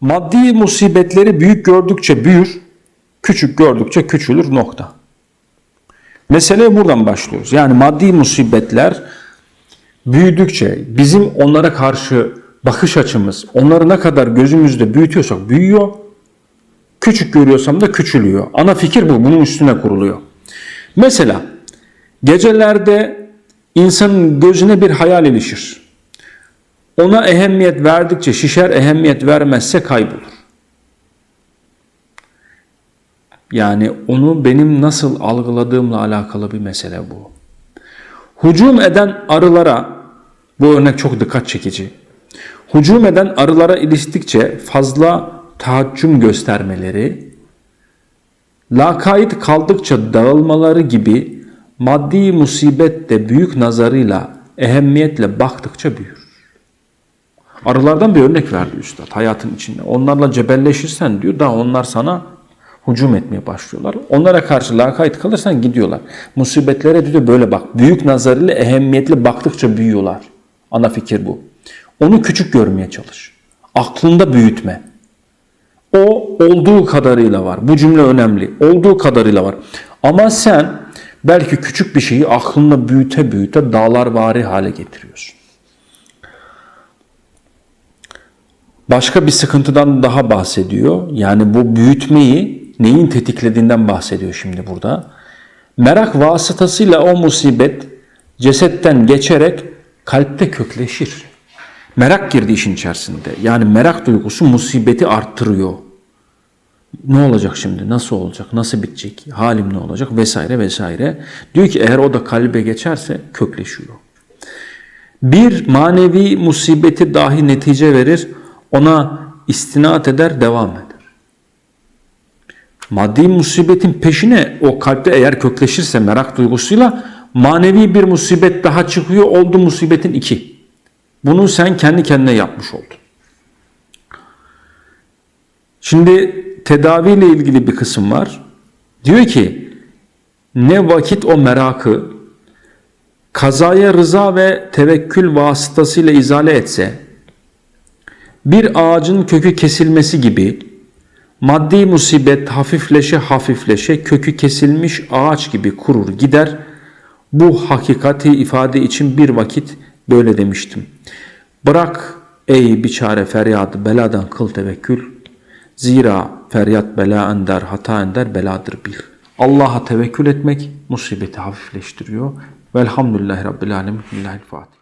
Maddi musibetleri büyük gördükçe büyür, küçük gördükçe küçülür nokta. Meseleye buradan başlıyoruz. Yani maddi musibetler büyüdükçe bizim onlara karşı bakış açımız, onları ne kadar gözümüzde büyütüyorsak büyüyor, küçük görüyorsam da küçülüyor. Ana fikir bu, bunun üstüne kuruluyor. Mesela gecelerde insanın gözüne bir hayal ilişir. Ona ehemmiyet verdikçe şişer, ehemmiyet vermezse kaybolur. Yani onu benim nasıl algıladığımla alakalı bir mesele bu. Hücum eden arılara, bu örnek çok dikkat çekici. Hücum eden arılara iliştikçe fazla tahaccüm göstermeleri, lakayt kaldıkça dağılmaları gibi maddi musibet de büyük nazarıyla, ehemmiyetle baktıkça büyür. Arılardan bir örnek verdi üstad hayatın içinde. Onlarla cebelleşirsen diyor daha onlar sana hücum etmeye başlıyorlar. Onlara karşı lakayt kalırsan gidiyorlar. Musibetlere diyor böyle bak. Büyük nazarıyla ehemmiyetli baktıkça büyüyorlar. Ana fikir bu. Onu küçük görmeye çalış. Aklında büyütme. O olduğu kadarıyla var. Bu cümle önemli. Olduğu kadarıyla var. Ama sen belki küçük bir şeyi aklında büyüte büyüte dağlar vari hale getiriyorsun. Başka bir sıkıntıdan daha bahsediyor. Yani bu büyütmeyi neyin tetiklediğinden bahsediyor şimdi burada. Merak vasıtasıyla o musibet cesetten geçerek kalpte kökleşir. Merak girdi işin içerisinde. Yani merak duygusu musibeti arttırıyor. Ne olacak şimdi? Nasıl olacak? Nasıl bitecek? Halim ne olacak? Vesaire vesaire. Diyor ki eğer o da kalbe geçerse kökleşiyor. Bir manevi musibeti dahi netice verir ona istinat eder, devam eder. Maddi musibetin peşine o kalpte eğer kökleşirse merak duygusuyla manevi bir musibet daha çıkıyor oldu musibetin iki. Bunu sen kendi kendine yapmış oldun. Şimdi tedaviyle ilgili bir kısım var. Diyor ki ne vakit o merakı kazaya rıza ve tevekkül vasıtasıyla izale etse bir ağacın kökü kesilmesi gibi maddi musibet hafifleşe hafifleşe kökü kesilmiş ağaç gibi kurur gider. Bu hakikati ifade için bir vakit böyle demiştim. Bırak ey biçare feryadı beladan kıl tevekkül. Zira feryat bela ender, hata ender, beladır bil. Allah'a tevekkül etmek musibeti hafifleştiriyor. Velhamdülillahi Rabbil Alemin. Fatiha.